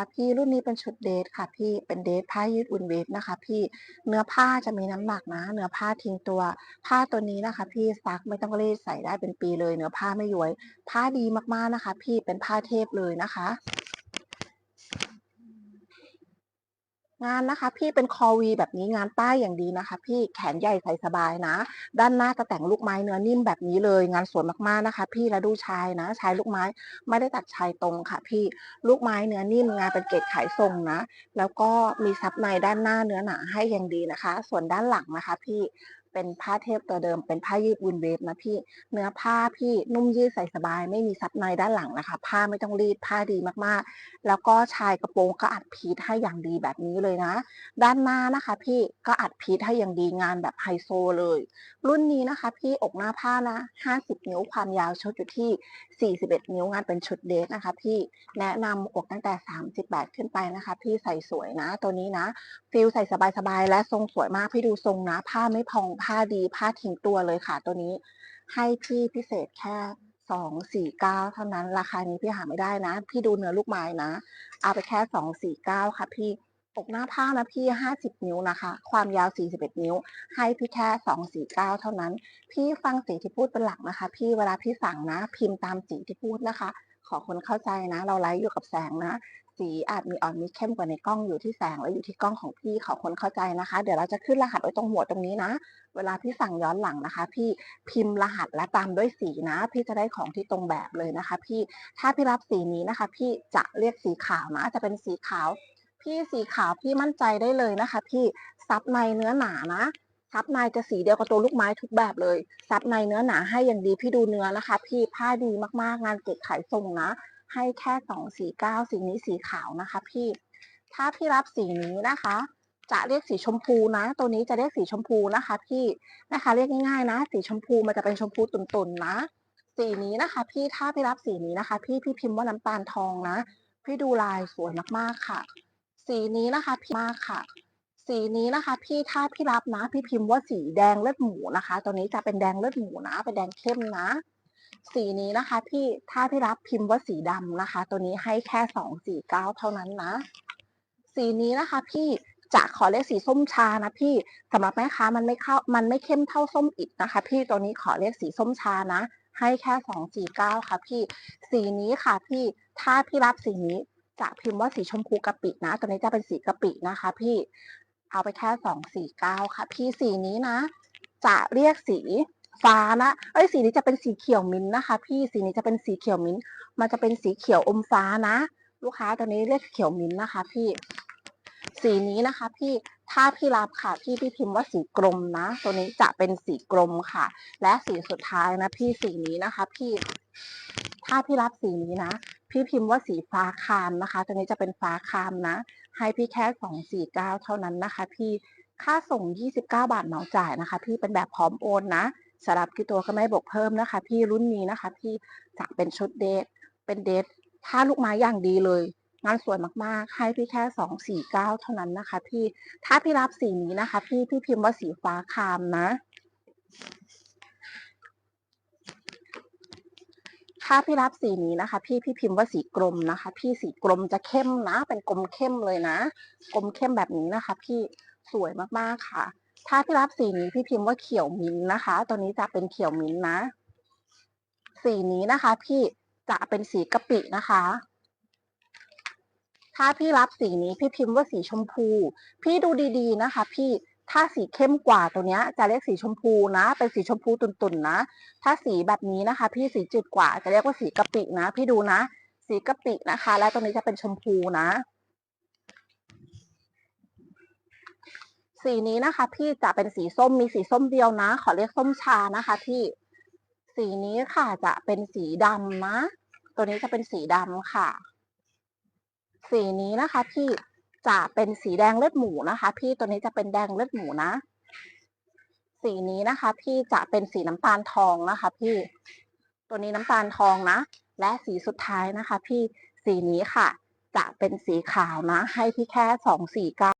ค่ะพี่รุ่นนี้เป็นชุดเดทค่ะพี่เป็นเดทผ้ายืดอุ่นเวฟนะคะ พี่เนื้อผ้าจะมีน้ำหนักนะ เนื้อผ้าทิ้งตัว ผ้าตัวนี้นะคะ พี่ซักไม่ต้องรีดใส่ได้เป็นปีเลย เนื้อผ้าไม่ย้วย ผ้าดีมากๆนะคะ พี่เป็นผ้าเทพเลยนะคะ งานนะคะ พี่เป็นคอวีแบบนี้งานใต้อย่างดีนะคะ พี่แขนใหญ่ใส่สบายนะ ด้านหน้าจะแต่งลูกไม้เนื้อนิ่มแบบนี้เลย งานสวยมากๆนะคะ พี่และดูชายนะชายลูกไม้ไม่ได้ตัดชายตรงค่ะ พี่ลูกไม้เนื้อนิ่มงานเป็นเกรดขายทรงนะ แล้วก็มีซับในด้านหน้าเนื้อหนาให้อย่างดีนะคะ ส่วนด้านหลังนะคะ พี่เป็นผ้าเทพตัวเดิม เป็นผ้ายืดวุนเวฟนะพี่ เนื้อผ้าพี่นุ่มยืดใส่สบาย ไม่มีซับในด้านหลังนะคะ ผ้าไม่ต้องรีดผ้าดีมากๆ แล้วก็ชายกระโปรงก็อัดพีทให้อย่างดีแบบนี้เลยนะ ด้านหน้านะคะ พี่ก็อัดพีทให้อย่างดีงานแบบไฮโซเลย รุ่นนี้นะคะ พี่อกหน้าผ้านะ 50 นิ้วความยาวชุดอยู่ที่ 41 นิ้วงานเป็นชุดเดทนะคะ พี่แนะนำอกตั้งแต่ 38 ขึ้นไปนะคะ พี่ใส่สวยนะ ตัวนี้นะฟิลใส่สบายๆและทรงสวยมากพี่ดูทรงนะผ้าไม่พองผ้าดีผ้าทิ้งตัวเลยค่ะ ตัวนี้ให้พี่พิเศษแค่สองสี่เก้าเท่านั้น ราคานี้พี่หาไม่ได้นะ พี่ดูเนื้อลูกไม้นะ เอาไปแค่สองสี่เก้าค่ะ พี่อกหน้าผ้านะพี่ห้าสิบนิ้วนะคะ ความยาวสี่สิบเอ็ดนิ้ว ให้พี่แค่สองสี่เก้าเท่านั้น พี่ฟังสีที่พูดเป็นหลักนะคะ พี่เวลาพี่สั่งนะ พิมพ์ตามสีที่พูดนะคะ ขอคนเข้าใจนะ เราไลฟ์อยู่กับแสงนะ สีอาจมีอ่อนมีเข้มกว่าในกล้องอยู่ที่แสงและอยู่ที่กล้องของพี่ขอคนเข้าใจนะคะ เดี๋ยวเราจะขึ้นรหัสไว้ตรงหัวตรงนี้นะ เวลาพี่สั่งย้อนหลังนะคะ พี่พิมพ์รหัสและตามด้วยสีนะ พี่จะได้ของที่ตรงแบบเลยนะคะ พี่ถ้าพี่รับสีนี้นะคะ พี่จะเรียกสีขาวนะจะเป็นสีขาว พี่สีขาวพี่มั่นใจได้เลยนะคะ พี่ซับในเนื้อหนานะ ซับในจะสีเดียวกับตัวลูกไม้ทุกแบบเลย ซับในเนื้อหนาให้อย่างดีพี่ดูเนื้อนะคะ พี่ผ้าดีมากๆ งานเก็บขายทรงนะ ให้แค่สองสีเก้าสีนี้สีขาวนะคะ พี่ ถ้าพี่รับสีนี้นะคะ จะเรียกสีชมพูนะ ตัวนี้จะเรียกสีชมพูนะคะ พี่นะคะ เรียกง่ายๆนะ สีชมพูมันจะเป็นชมพูตุ่นๆนะ สีนี้นะคะ พี่ถ้าพี่รับสีนี้นะคะ พี่พี่พิมพ์ว่าน้ำตาลทองนะ พี่ดูลายสวยมากๆค่ะ สีนี้นะคะพี่มากค่ะ สีนี้นะคะ พี่ถ้าพี่รับนะ พี่พิมพ์ว่าสีแดงเลือดหมูนะคะ ตัวนี้จะเป็นแดงเลือดหมูนะ เป็นแดงเข้มนะ สีนี้นะคะ พี่ถ้าพี่รับพิมพ์ว่าสีดำนะคะ ตัวนี้ให้แค่สองสี่เก้าเท่านั้นนะ สีนี้นะคะ พี่จะขอเรียกสีส้มชานะพี่สำหรับแม่ค้ามันไม่เข้ามันไม่เข้มเท่าส้มอิดนะคะ พี่ตัวนี้ขอเรียกสีส้มชานะ ให้แค่สองสี่เก้าค่ะ พี่สีนี้ค่ะ พี่ถ้าพี่รับสีนี้จะพิมพ์ว่าสีชมพูกะปินะ ตัวนี้จะเป็นสีกะปินะคะ พี่ เอาไปแค่สองสี่เก้าค่ะ พี่สีนี้นะ จะเรียกสีฟ้านะเอ้ยสีนี้จะเป็นสีเขียวมิ้นท์นะคะ พี่สีนี้จะเป็นสีเขียวมิ้นท์มันจะเป็นสีเขียวอมฟ้านะ ลูกค้าตัวนี้เรียกเขียวมิ้นท์นะคะ พี่ สีนี้นะคะ พี่ถ้าพี่รับค่ะ พี่พี่พิมพ์ว่าสีกรมนะ ตัวนี้จะเป็นสีกรมค่ะ และสีสุดท้ายนะ พี่สีนี้นะคะ พี่ ถ้าพี่รับสีนี้นะ พี่พิมพ์ว่าสีฟ้าคามนะคะ ตัวนี้จะเป็นฟ้าคามนะ ให้พี่แค่สองสี่เก้าเท่านั้นนะคะ พี่ค่าส่ง 29 บาทเหมาจ่ายนะคะ พี่เป็นแบบพร้อมโอนนะสำหรับกี่ตัวก็ไม่บวกเพิ่มนะคะ พี่รุ่นนี้นะคะ พี่จะเป็นชุดเดทเป็นเดทถ้าลูกไม้อย่างดีเลย งานสวยมากๆ ให้พี่แค่สองสี่เก้าเท่านั้นนะคะ พี่ถ้าพี่รับสีนี้นะคะ พี่พี่พิมพ์ว่าสีฟ้าคามนะ ถ้าพี่รับสีนี้นะคะ พี่พี่พิมพ์ว่าสีกรมนะคะ พี่สีกรมจะเข้มนะ เป็นกรมเข้มเลยนะกรมเข้มแบบนี้นะคะ พี่สวยมากๆค่ะ ถ้าพี่รับสีนี้พี่พิมพ์ว่าเขียวมิ้นนะคะ ตัวนี้จะเป็นเขียวมิ้นนะ สีนี้นะคะ พี่จะเป็นสีกะปินะคะ ถ้าพี่รับสีนี้พี่พิมพ์ว่าสีชมพู พี่ดูดีๆนะคะ พี่ ถ้าสีเข้มกว่าตัวเนี้ยจะเรียกสีชมพูนะ เป็นสีชมพูตุ่นๆนะ ถ้าสีแบบนี้นะคะ พี่สีจืดกว่าจะเรียกว่าสีกะปินะ พี่ดูนะ สีกะปินะคะ และตัวนี้จะเป็นชมพูนะ สีนี้นะคะ พี่จะเป็นสีส้มมีสีส้มเดียวนะ ขอเรียกส้มชานะคะ พี่สีนี้ค่ะจะเป็นสีดำนะ ตัวนี้จะเป็นสีดำค่ะ สีนี้นะคะ พี่ จะเป็นสีแดงเลือดหมูนะคะ พี่ตัวนี้จะเป็นแดงเลือดหมูนะ สีนี้นะคะ พี่จะเป็นสีน้ำตาลทองนะคะ พี่ ตัวนี้น้ำตาลทองนะ และสีสุดท้ายนะคะ พี่สีนี้ค่ะ จะเป็นสีขาวนะ ให้พี่แค่สองสี่เก้า